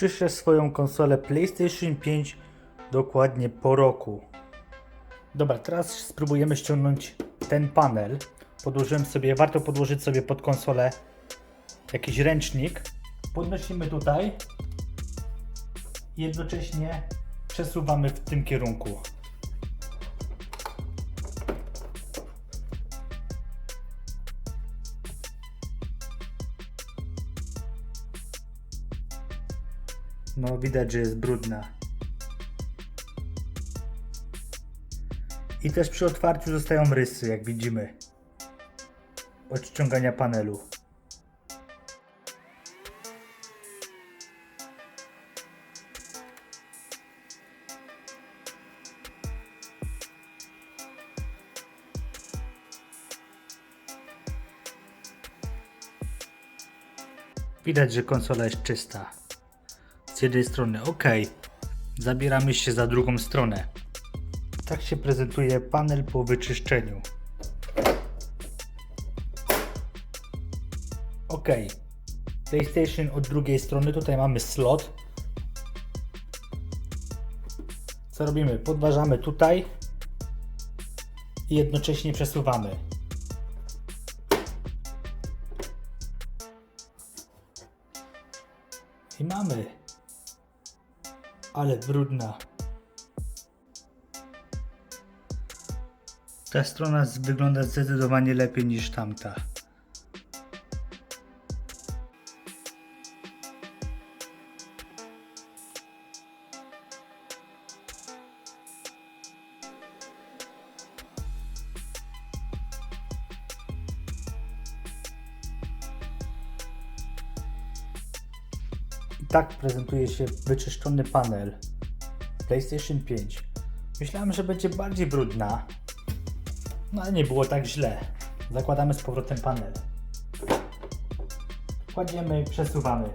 Czyszczę swoją konsolę PlayStation 5 dokładnie po roku. Dobra, teraz spróbujemy ściągnąć ten panel. Podłożyłem sobie, warto podłożyć sobie pod konsolę jakiś ręcznik. Podnosimy tutaj i jednocześnie przesuwamy w tym kierunku. No widać, że jest brudna. I też przy otwarciu zostają rysy, jak widzimy. Od panelu. Widać, że konsola jest czysta. Z jednej strony ok. Zabieramy się za drugą stronę. Tak się prezentuje panel po wyczyszczeniu. Ok. PlayStation od drugiej strony, tutaj mamy slot. Co robimy? Podważamy tutaj i jednocześnie przesuwamy. I mamy. Ale brudna. Ta strona wygląda zdecydowanie lepiej niż tamta. Tak prezentuje się wyczyszczony panel PlayStation 5. Myślałem, że będzie bardziej brudna, no ale nie było tak źle. Zakładamy z powrotem panel. Kładziemy i przesuwamy.